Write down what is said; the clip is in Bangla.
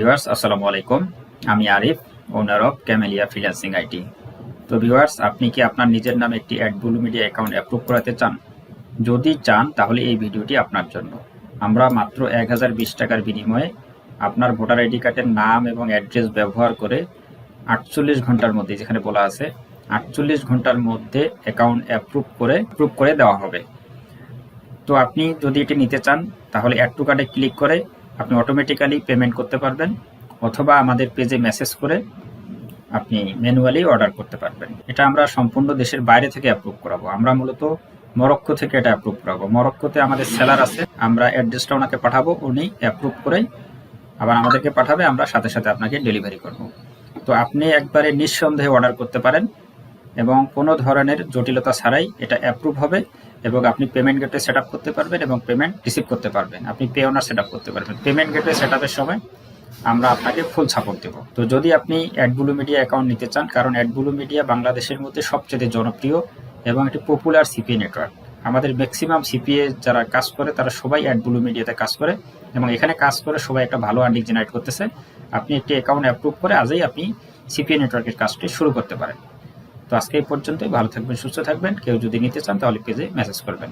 ভিউয়ার্স আসসালামু আলাইকুম। আমি Arif owner of Camellia freelancing IT তো ভিউয়ার্স আপনি কি আপনার নিজের নামে একটি অ্যাডবুলু মিডিয়া অ্যাকাউন্ট অ্যাপ্রুভ করাতে চান? যদি চান, তাহলে এই ভিডিওটি আপনার জন্য। আমরা মাত্র এক হাজার বিশ টাকার বিনিময়ে আপনার ভোটার আইডি কার্ডের নাম এবং অ্যাড্রেস ব্যবহার করে আটচল্লিশ ঘণ্টার মধ্যে, যেখানে বলা আছে, আটচল্লিশ ঘণ্টার মধ্যে অ্যাকাউন্ট অ্যাপ্রুভ করে অ্যাপ্রুভ করে দেওয়া হবে। তো আপনি যদি এটি নিতে চান, তাহলে অ্যাড টু কার্ডে ক্লিক করে আপনি অটোমেটিক্যালি পেমেন্ট করতে পারবেন, অথবা আমাদের পেজে মেসেজ করে আপনি ম্যানুয়ালি অর্ডার করতে পারবেন। এটা আমরা সম্পূর্ণ দেশের বাইরে থেকে অ্যাপ্রুভ করাবো। আমরা মূলত মরক্কো থেকে এটা অ্যাপ্রুভ করাবো। মরক্কোতে আমাদের সেলার আছে, আমরা অ্যাড্রেসটা ওনাকে পাঠাবো, উনি অ্যাপ্রুভ করেই আবার আমাদেরকে পাঠাবে, আমরা সাথে সাথে আপনাকে ডেলিভারি করব। তো আপনি একবারে নিঃসন্দেহে অর্ডার করতে পারেন। এবং কোনো ধরনের জটিলতা ছাড়াই এটা অ্যাপ্রুভ হবে এবং আপনি পেমেন্ট গেটওয়ে সেট করতে পারবেন এবং পেমেন্ট রিসিভ করতে পারবেন। আপনি পে ওনার সেট করতে পারবেন। পেমেন্ট গেটওয়ে সেট সময় আমরা আপনাকে ফুল সাপোর্ট দেব। তো যদি আপনি অ্যাডবুলু মিডিয়া অ্যাকাউন্ট নিতে চান, কারণ অ্যাডবুলু মিডিয়া বাংলাদেশের মধ্যে সবচেয়ে জনপ্রিয় এবং একটি পপুলার সিপিএ নেটওয়ার্ক আমাদের ম্যাক্সিমাম সিপিএ যারা কাজ করে, তারা সবাই অ্যাডবুলু মিডিয়াতে কাজ করে এবং এখানে কাজ করে সবাই একটা ভালো আর্নিং জেনারেট করতেছে। আপনি একটি অ্যাকাউন্ট অ্যাপ্রুভ করে আজই আপনি সিপিএ নেটওয়ার্কের কাজটি শুরু করতে পারেন। তো আজকে এই পর্যন্তই। ভালো থাকবেন, সুস্থ থাকবেন। কেউ যদি নিতে চান তাহলে পেজে মেসেজ করবেন।